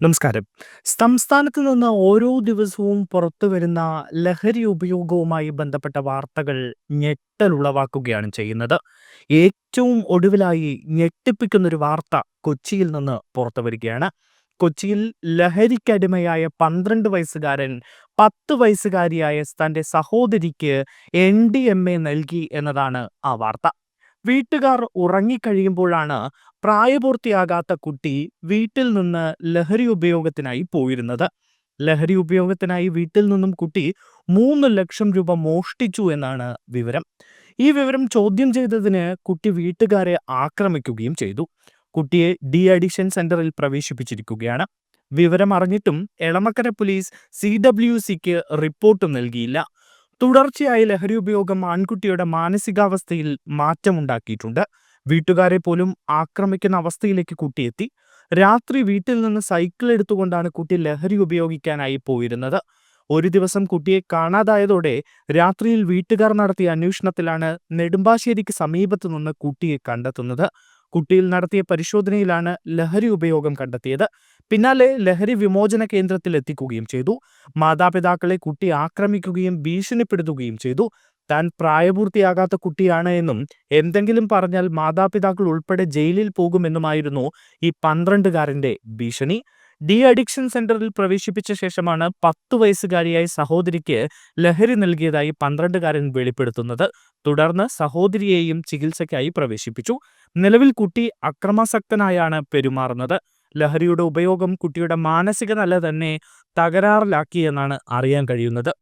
നമസ്കാരം. സംസ്ഥാനത്ത് നിന്ന് ഓരോ ദിവസവും പുറത്തു വരുന്ന ലഹരി ഉപയോഗവുമായി ബന്ധപ്പെട്ട വാർത്തകൾ ഞെട്ടലുളവാക്കുകയാണ് ചെയ്യുന്നത്. ഏറ്റവും ഒടുവിലായി ഞെട്ടിപ്പിക്കുന്ന ഒരു വാർത്ത കൊച്ചിയിൽ നിന്ന് പുറത്തു വരികയാണ്. കൊച്ചിയിൽ ലഹരിക്കടിമയായ പന്ത്രണ്ട് വയസ്സുകാരൻ പത്ത് വയസ്സുകാരിയായ തന്റെ സഹോദരിക്ക് എൻ ഡി എം എ നൽകി എന്നതാണ് ആ വാർത്ത. വീട്ടുകാർ ഉറങ്ങിക്കഴിയുമ്പോഴാണ് പ്രായപൂർത്തിയാകാത്ത കുട്ടി വീട്ടിൽ നിന്ന് ലഹരി ഉപയോഗത്തിനായി പോയിരുന്നത്. ലഹരി ഉപയോഗത്തിനായി വീട്ടിൽ നിന്നും കുട്ടി മൂന്ന് ലക്ഷം രൂപ മോഷ്ടിച്ചു എന്നാണ് വിവരം. ഈ വിവരം ചോദ്യം ചെയ്തതിന് കുട്ടി വീട്ടുകാരെ ആക്രമിക്കുകയും ചെയ്തു. കുട്ടിയെ ഡി അഡിഷൻ സെന്ററിൽ പ്രവേശിപ്പിച്ചിരിക്കുകയാണ്. വിവരം അറിഞ്ഞിട്ടും എളമക്കര പോലീസ് സി ഡബ്ല്യു സിക്ക് റിപ്പോർട്ട് നൽകിയില്ല. തുടർച്ചയായ ലഹരി ഉപയോഗം ആൺകുട്ടിയുടെ മാനസികാവസ്ഥയിൽ മാറ്റമുണ്ടാക്കിയിട്ടുണ്ട്. വീട്ടുകാരെ പോലും ആക്രമിക്കുന്ന അവസ്ഥയിലേക്ക് കുട്ടിയെത്തി. രാത്രി വീട്ടിൽ നിന്ന് സൈക്കിൾ എടുത്തുകൊണ്ടാണ് കുട്ടി ലഹരി ഉപയോഗിക്കാനായി പോയിരുന്നത്. ഒരു ദിവസം കുട്ടിയെ കാണാതായതോടെ രാത്രിയിൽ വീട്ടുകാർ നടത്തിയ അന്വേഷണത്തിലാണ് നെടുമ്പാശ്ശേരിക്ക് സമീപത്തു നിന്ന് കുട്ടിയെ കണ്ടെത്തുന്നത്. കുട്ടിയിൽ നടത്തിയ പരിശോധനയിലാണ് ലഹരി ഉപയോഗം കണ്ടെത്തിയത്. പിന്നാലെ ലഹരി വിമോചന കേന്ദ്രത്തിൽ എത്തിക്കുകയും ചെയ്തു. മാതാപിതാക്കളെ കുട്ടി ആക്രമിക്കുകയും ഭീഷണിപ്പെടുത്തുകയും ചെയ്തു. താൻ പ്രായപൂർത്തിയാകാത്ത കുട്ടിയാണ് എന്നും എന്തെങ്കിലും പറഞ്ഞാൽ മാതാപിതാക്കൾ ഉൾപ്പെടെ ജയിലിൽ പോകുമെന്നുമായിരുന്നു ഈ പന്ത്രണ്ടുകാരന്റെ ഭീഷണി. ഡി അഡിക്ഷൻ സെന്ററിൽ പ്രവേശിപ്പിച്ച ശേഷമാണ് പത്ത് വയസ്സുകാരിയായ സഹോദരിക്ക് ലഹരി നൽകിയതായി പന്ത്രണ്ടുകാരൻ വെളിപ്പെടുത്തുന്നത്. തുടർന്ന് സഹോദരിയെയും ചികിത്സയ്ക്കായി പ്രവേശിപ്പിച്ചു. നിലവിൽ കുട്ടി അക്രമാസക്തനായാണ് പെരുമാറുന്നത്. ലഹരിയുടെ ഉപയോഗം കുട്ടിയുടെ മാനസിക നില തന്നെ തകരാറിലാക്കിയെന്നാണ് അറിയാൻ കഴിയുന്നത്.